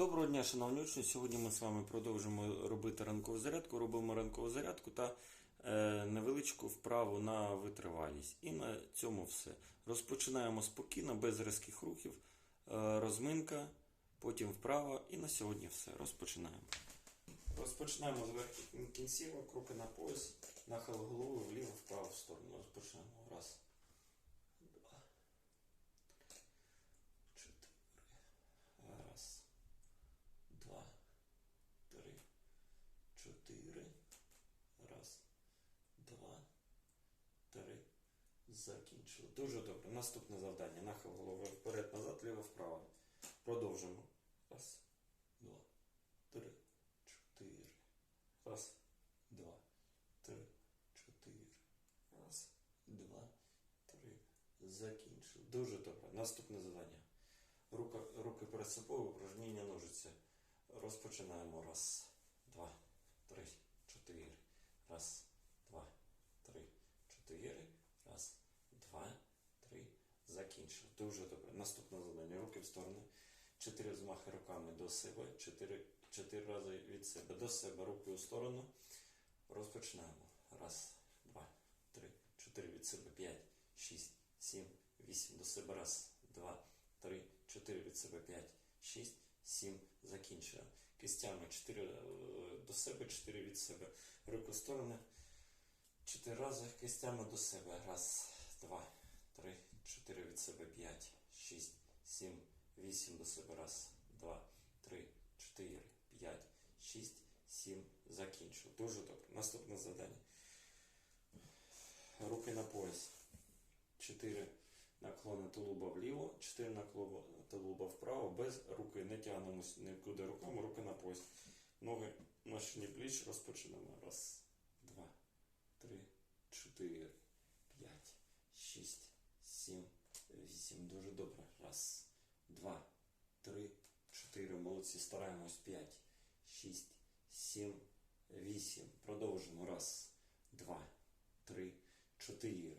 Доброго дня, шановні учні. Сьогодні ми з вами продовжимо робити ранкову зарядку. Робимо ранкову зарядку та е, невеличку вправу на витривалість. І на цьому все. Розпочинаємо спокійно, без різких рухів. Е, розминка, потім вправа. І на сьогодні все. Розпочинаємо. Розпочинаємо з верхніх кінцівок, руки на пояс, нахил голови вліво, вправо в сторону. Розпочинаємо. Раз. Два. Чотири. Раз. Два. Три. Чотири. Раз. Два. Три. Закінчили. Дуже добре. Наступне завдання. Нахил голови вперед, назад, ліво, вправо. Продовжимо. Раз. Два. Три. Чотири. Раз. Два. Три. Чотири. Раз. Два. Три. Закінчили. Дуже добре. Наступне завдання. Рука, руки перед собою, упражнення ножиці. Розпочинаємо. Раз, два, три, чотири. Раз, два, три, чотири. Раз, два, три. Закінчили. Дуже добре. Наступне завдання. Руки в сторони. Чотири змахи руками до себе. Чотири, чотири рази від себе до себе. Руки у сторону. Розпочинаємо. Раз, два, три, чотири від себе. П'ять, шість, сім, вісім. До себе. Раз, два, три, чотири від себе. П'ять, шість, сім. Закінчуємо. Кистями 4 до себе, 4 від себе. Руки в сторони. 4 рази кистями до себе. Раз, два, три, чотири від себе. П'ять, 8 до себе. Раз, два, три, чотири, п'ять, шість, сім. Закінчив. Дуже добре. Наступне завдання. Руки на пояс. Чотири наклони тулуба вліво, 4 наклони тулуба вправо, без руки. Не тягнемось нікуди руками, руки на пояс. Ноги на шині пліч розпочинаємо. Раз. Молодці. Стараємось. П'ять, шість, сім, вісім. Продовжуємо. Раз, два, три, чотири,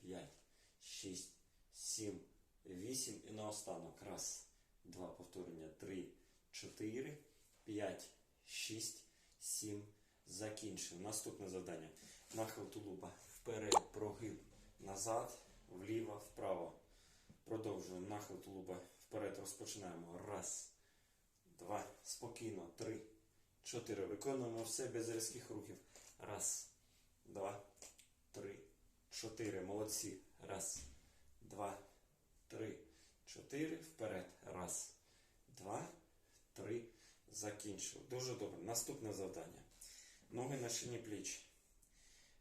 п'ять, шість, сім, вісім. І наостанок. Раз, два, повторення. Три, чотири, п'ять, шість, сім. Закінчив. Наступне завдання. Нахил тулуба. Вперед, прогиб, назад, вліво, вправо. Продовжуємо. Нахил тулуба. Вперед розпочинаємо. Раз, два, спокійно. Три, чотири. Виконуємо все без різких рухів. Раз, два, три, чотири. Молодці. Раз, два, три, чотири. Вперед. Раз, два, три. Закінчив. Дуже добре. Наступне завдання. Ноги на шині пліч.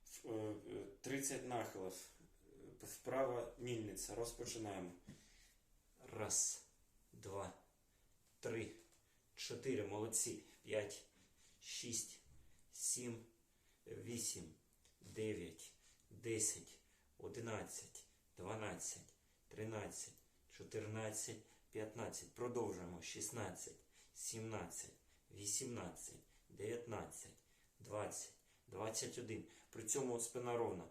Ф- е, е, 30 нахилів. Вправа мільниця. Розпочинаємо. Раз, два, три, чотири. Молодці. П'ять, шість, сім, вісім, дев'ять, десять, одинадцять, дванадцять, тринадцять, чотирнадцять, п'ятнадцять. Продовжуємо. Шістнадцять, сімнадцять, вісімнадцять, дев'ятнадцять, двадцять, двадцять один. При цьому спина ровна.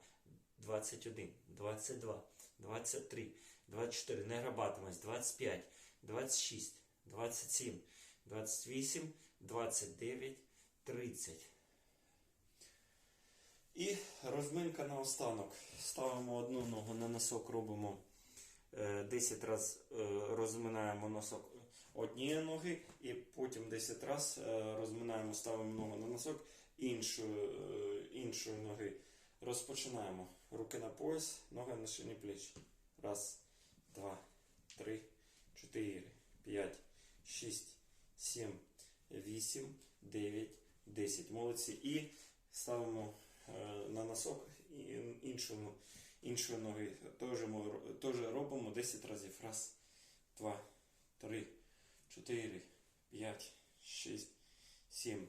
21, 22, 23, 24, не грабатимось, 25, 26, 27, 28, 29, 30. І розминка на останок. Ставимо одну ногу на носок, робимо е, 10 разів розминаємо носок однієї ноги, і потім 10 разів розминаємо, ставимо ногу на носок іншої, е, іншої ноги. Розпочинаємо. Руки на пояс, ноги на шині плеч. Раз, два, три, чотири, п'ять, шість, 8, 9, 10. Молодці. І ставимо е, на носок іншому, іншої ноги. Теж, ми, теж робимо 10 разів. Раз, два, три, чотири, п'ять, шість, сім,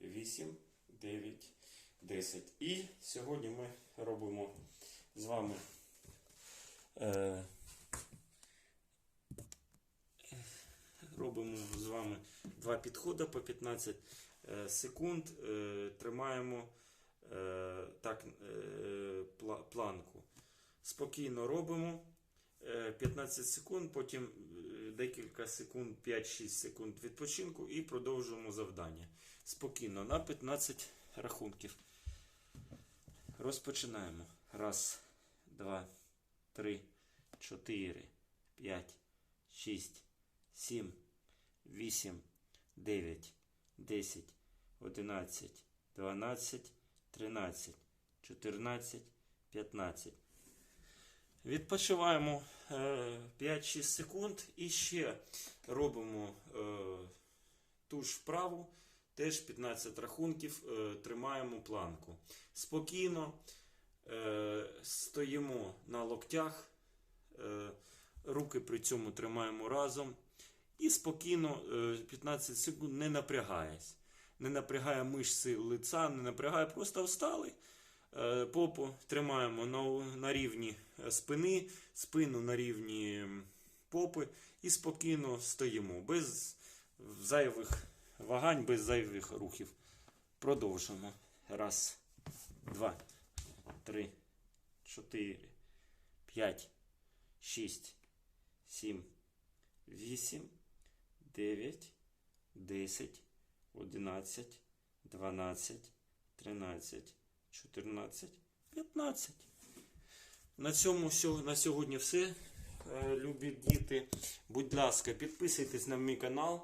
вісім, дев'ять, десять. І сьогодні ми робимо з вами. Е, робимо з вами два підходи по 15 е, секунд. Е, тримаємо е, так, планку. Спокійно робимо. е, 15 секунд, потім декілька секунд, 5-6 секунд відпочинку і продовжуємо завдання. Спокійно, на 15 рахунків. Розпочинаємо. Раз, два, три, чотири, п'ять, шість, сім, вісім, дев'ять, десять, одинадцять, дванадцять, тринадцять, чотирнадцять, п'ятнадцять. Відпочиваємо е, 5-6 секунд і ще робимо е, ту ж вправу, теж 15 рахунків, е, тримаємо планку. Спокійно е, стоїмо на локтях, е, руки при цьому тримаємо разом. І спокійно е, 15 секунд не напрягаясь. Не напрягає мишці лиця, не напрягає, просто встали. Е, Попу тримаємо на, на рівні е, спини, спину на рівні попи і спокійно стоїмо, без зайвих вагань, без зайвих рухів. Продовжуємо. Раз, два, три, чотири, п'ять, шість, сім, вісім, дев'ять, десять, одинадцять, дванадцять, тринадцять. 14, 15. На цьому на сьогодні все. Е, Любі діти. Будь ласка, підписуйтесь на мій канал,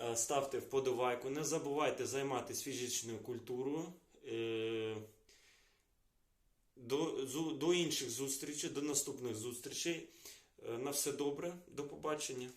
е, ставте вподобайку. Не забувайте займатися фізичною культурою. Е, До, до інших зустрічей, до наступних зустрічей. На все добре. До побачення.